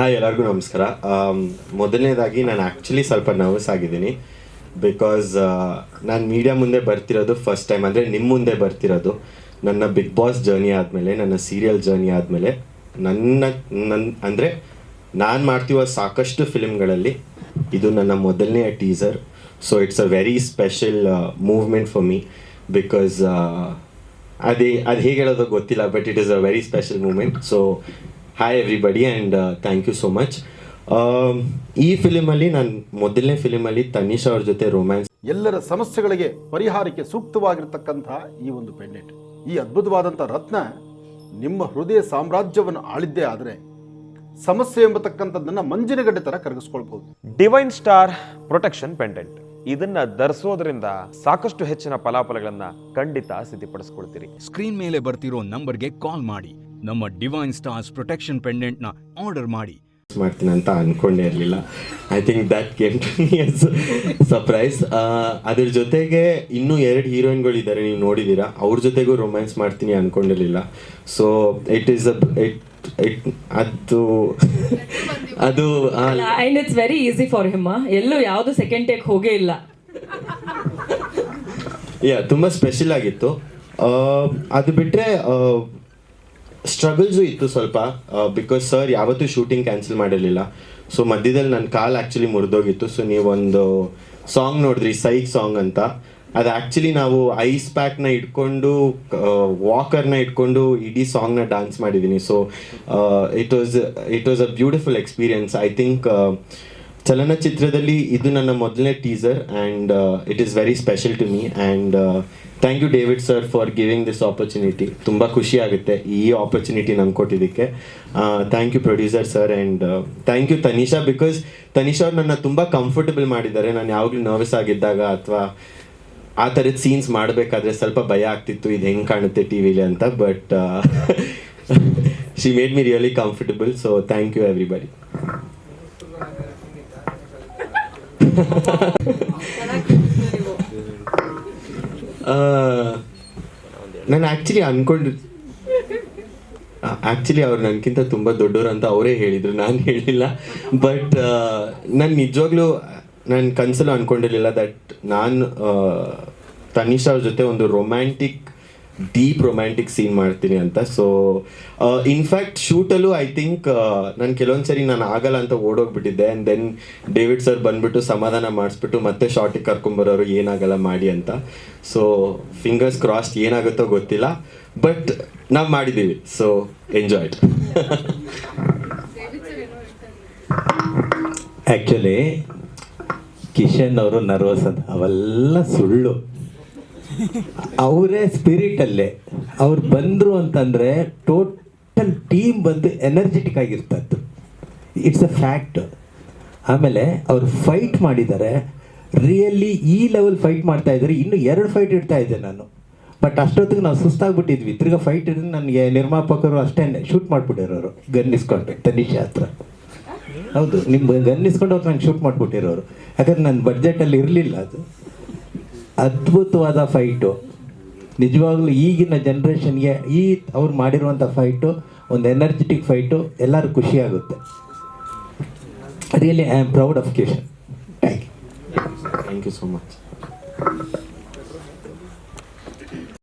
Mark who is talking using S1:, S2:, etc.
S1: Hi, ಎಲ್ಲರಿಗೂ ನಮಸ್ಕಾರ. ಮೊದಲನೇದಾಗಿ ನಾನು ಆ್ಯಕ್ಚುಲಿ ಸ್ವಲ್ಪ ನರ್ವಸ್ ಆಗಿದ್ದೀನಿ ಬಿಕಾಸ್ ನಾನು ಮೀಡಿಯಾ ಮುಂದೆ ಬರ್ತಿರೋದು ಫಸ್ಟ್ ಟೈಮ್ ಅಂದರೆ ನಿಮ್ಮ ಮುಂದೆ ಬರ್ತಿರೋದು ನನ್ನ ಬಿಗ್ ಬಾಸ್ ಜರ್ನಿ ಆದಮೇಲೆ, ನನ್ನ ಸೀರಿಯಲ್ ಜರ್ನಿ ಆದಮೇಲೆ. ನನ್ನ ನನ್ನ ಅಂದರೆ ನಾನು ಮಾಡ್ತಿರುವ ಸಾಕಷ್ಟು ಫಿಲ್ಮ್ಗಳಲ್ಲಿ ಇದು ನನ್ನ ಮೊದಲನೇ teaser so it's a very special movement for me because ಅದೇ, ಅದು ಹೇಗೆ ಹೇಳೋದು ಗೊತ್ತಿಲ್ಲ but it is a very special moment so hi everybody and thank you so much ಈ ಫಿಲಿಮಲ್ಲಿ ನಾನು ಮೊದಲನೇ ಫಿಲಿಮಲ್ಲಿ ತನಿಷ್ ಅವ್ರ ಜೊತೆ ರೊಮ್ಯಾನ್ಸ್
S2: ಎಲ್ಲರ ಸಮಸ್ಯೆಗಳಿಗೆ ಪರಿಹಾರಕ್ಕೆ ಸೂಕ್ತವಾಗಿರ್ತಕ್ಕಂಥ ಈ ಒಂದು ಪೆಂಡೆಂಟ್. ಈ ಅದ್ಭುತವಾದಂಥ ರತ್ನ ನಿಮ್ಮ ಹೃದಯ ಸಾಮ್ರಾಜ್ಯವನ್ನು ಆಳಿದ್ದೇ ಆದರೆ ಸಮಸ್ಯೆ ಎಂಬತಕ್ಕಂಥದ್ದನ್ನು ಮಂಜಿನಗಡ್ಡೆ ಥರ ಕರಗಿಸ್ಕೊಳ್ಬಹುದು.
S3: ಡಿವೈನ್ ಸ್ಟಾರ್ ಪ್ರೊಟೆಕ್ಷನ್ ಪೆಂಡೆಂಟ್ ಇದನ್ನ ಧರಿಸೋದ್ರಿಂದ ಸಾಕಷ್ಟು ಹೆಚ್ಚಿನ ಫಲಾಫಲಗಳನ್ನ ಖಂಡಿತ ಸಿದ್ಧಪಡಿಸ್ಕೊಳ್ತೀರಿ
S4: ಸ್ಕ್ರೀನ್ ಮೇಲೆ ಬರ್ತಿರೋ ನಂಬರ್ಗೆ ಕಾಲ್ ಮಾಡಿ. ನಮ್ಮ ಡಿವೈನ್ ಸ್ಟಾರ್ಸ್ ಪ್ರೊಟೆಕ್ಷನ್ ಪೆಂಡೆಂಟ್ನ ಆರ್ಡರ್ ಮಾಡಿ.
S1: ಮಾಡ್ತೀನಿ ಅಂತ ಅನ್ಕೊಂಡೇ ಇರಲಿಲ್ಲ. I think that came to me as surprise ಅದ್ರ ಜೊತೆಗೆ ಇನ್ನೂ ಎರಡು ಹೀರೋಯಿನ್ಗಳಿದ್ದಾರೆ ನೀವು ನೋಡಿದ್ದೀರಾ. ಅವ್ರ ಜೊತೆಗೂ ರೊಮ್ಯಾನ್ಸ್ ಮಾಡ್ತೀನಿ ಅನ್ಕೊಂಡಿರಲಿಲ್ಲ. So it is a it it ಅದು ಅದು
S5: it's very easy for him ಎಲ್ಲೂ ಯಾವುದು ಸೆಕೆಂಡ್ ಟೇಕ್ ಹೋಗೇ ಇಲ್ಲ.
S1: ಯಾ ತುಂಬ ಸ್ಪೆಷಲ್ ಆಗಿತ್ತು. ಅದು ಬಿಟ್ಟರೆ ಸ್ಟ್ರಗಲ್ಸು ಇತ್ತು ಸ್ವಲ್ಪ ಬಿಕಾಸ್ ಸರ್ ಯಾವತ್ತೂ ಶೂಟಿಂಗ್ ಕ್ಯಾನ್ಸಲ್ ಮಾಡಿರಲಿಲ್ಲ. ಸೊ ಮಧ್ಯದಲ್ಲಿ ನನ್ನ ಕಾಲ್ ಆ್ಯಕ್ಚುಲಿ ಮುರಿದೋಗಿತ್ತು. ಸೊ ನೀವೊಂದು ಸಾಂಗ್ ನೋಡಿದ್ರಿ ಸೈಕ್ ಸಾಂಗ್ ಅಂತ. ಅದು ಆ್ಯಕ್ಚುಲಿ ನಾವು ಐಸ್ ಪ್ಯಾಕ್ನ ಇಟ್ಕೊಂಡು ವಾಕರ್ನ ಇಟ್ಕೊಂಡು ಇಡೀ ಸಾಂಗ್ನ ಡ್ಯಾನ್ಸ್ ಮಾಡಿದ್ದೀನಿ so it was it was a beautiful experience I think ಚಲನಚಿತ್ರದಲ್ಲಿ ಇದು ನನ್ನ ಮೊದಲನೇ teaser and it is very special to me and thank you David sir for giving this opportunity ತುಂಬ ಖುಷಿ ಆಗುತ್ತೆ ಈ ಆಪರ್ಚುನಿಟಿ ನಂಗೆ ಕೊಟ್ಟಿದ್ದಕ್ಕೆ. Thank you producer sir and thank you Tanisha because Tanisha ಅವ್ರು ನನ್ನ ತುಂಬ ಕಂಫರ್ಟಬಲ್ ಮಾಡಿದ್ದಾರೆ. ನಾನು ಯಾವಾಗಲೂ ನರ್ವಸ್ ಆಗಿದ್ದಾಗ ಅಥವಾ ಆ ಥರದ ಸೀನ್ಸ್ ಮಾಡಬೇಕಾದ್ರೆ ಸ್ವಲ್ಪ ಭಯ ಆಗ್ತಿತ್ತು. ಇದು ಹೆಂಗೆ ಕಾಣುತ್ತೆ ಟಿ ವಿಲಿ ಅಂತ but she made me really comfortable so thank you everybody ನಾನು ಆ್ಯಕ್ಚುಲಿ ಅನ್ಕೊಂಡು ಆ್ಯಕ್ಚುಲಿ ಅವ್ರು ನನಗಿಂತ ತುಂಬ ದೊಡ್ಡವರು ಅಂತ ಅವರೇ ಹೇಳಿದರು, ನಾನು ಹೇಳಿಲ್ಲ. ಬಟ್ ನಾನು ನಿಜವಾಗ್ಲೂ ನಾನು ಕನಸಲ್ಲೂ ಅಂದ್ಕೊಂಡಿರಲಿಲ್ಲ ದಟ್ ನಾನು ತನಿಷ್ ಅವ್ರ ಜೊತೆ ಒಂದು ರೊಮ್ಯಾಂಟಿಕ್ ಡೀಪ್ ರೊಮ್ಯಾಂಟಿಕ್ ಸೀನ್ ಮಾಡ್ತೀನಿ ಅಂತ. ಸೊ ಇನ್ಫ್ಯಾಕ್ಟ್ ಶೂಟಲ್ಲೂ ಐ ಥಿಂಕ್ ನಾನು ಕೆಲವೊಂದು ಸರಿ ನಾನು ಆಗಲ್ಲ ಅಂತ ಓಡೋಗ್ಬಿಟ್ಟಿದ್ದೆ. ಆ್ಯಂಡ್ ದೆನ್ ಡೇವಿಡ್ ಸರ್ ಬಂದ್ಬಿಟ್ಟು ಸಮಾಧಾನ ಮಾಡಿಸ್ಬಿಟ್ಟು ಮತ್ತೆ ಶಾರ್ಟಿಗೆ ಕರ್ಕೊಂಬರೋರು ಏನಾಗಲ್ಲ ಮಾಡಿ ಅಂತ. ಸೊ ಫಿಂಗರ್ಸ್ ಕ್ರಾಸ್ಡ್ ಏನಾಗುತ್ತೋ ಗೊತ್ತಿಲ್ಲ. ಬಟ್ ನಾವು ಮಾಡಿದ್ದೀವಿ. ಸೊ ಎಂಜಾಯ್ಡ್
S6: ಆ್ಯಕ್ಚುಲಿ ಕಿಶನ್ ಅವರು ನರ್ವಸ್ ಅಂತ. ಅವೆಲ್ಲ ಸುಳ್ಳು. ಅವರೇ ಸ್ಪಿರಿಟಲ್ಲೇ ಅವ್ರು ಬಂದರು ಅಂತಂದರೆ ಟೋಟಲ್ ಟೀಮ್ ಬಂದು ಎನರ್ಜೆಟಿಕ್ ಆಗಿರ್ತದ್ದು. ಇಟ್ಸ್ ಅ ಫ್ಯಾಕ್ಟ್ ಆಮೇಲೆ ಅವರು ಫೈಟ್ ಮಾಡಿದ್ದಾರೆ. ರಿಯಲಿ ಈ ಲೆವೆಲ್ ಫೈಟ್ ಮಾಡ್ತಾ ಇದ್ದಾರೆ. ಇನ್ನು ಎರಡು ಫೈಟ್ ಇಡ್ತಾ ಇದ್ದೆ ನಾನು. ಬಟ್ ಅಷ್ಟೊತ್ತಿಗೆ ನಾವು ಸುಸ್ತಾಗ್ಬಿಟ್ಟಿದ್ವಿ. ತಿರ್ಗ ಫೈಟ್ ಇದ್ರೆ ನನಗೆ ನಿರ್ಮಾಪಕರು ಅಷ್ಟೇ ಶೂಟ್ ಮಾಡಿಬಿಟ್ಟಿರೋರು ಗನ್ ಇಸ್ಕೊಂಡು ತನಿಷಾ ಹತ್ರ. ಹೌದು ನಿಮ್ಮ ಗನ್ ಇಸ್ಕೊಂಡು ಅವ್ರು ನಂಗೆ ಶೂಟ್ ಮಾಡಿಬಿಟ್ಟಿರೋರು. ಯಾಕಂದ್ರೆ ನನ್ನ ಬಡ್ಜೆಟಲ್ಲಿ ಇರಲಿಲ್ಲ ಅದು. ಅದ್ಭುತವಾದ ಫೈಟು ನಿಜವಾಗ್ಲೂ ಈಗಿನ ಜನ್ರೇಷನ್ಗೆ ಈ ಅವ್ರು ಮಾಡಿರುವಂಥ ಫೈಟು ಒಂದು ಎನರ್ಜೆಟಿಕ್ ಫೈಟು ಎಲ್ಲರೂ ಖುಷಿಯಾಗುತ್ತೆ really I am proud of Keshan thank you
S1: thank you so much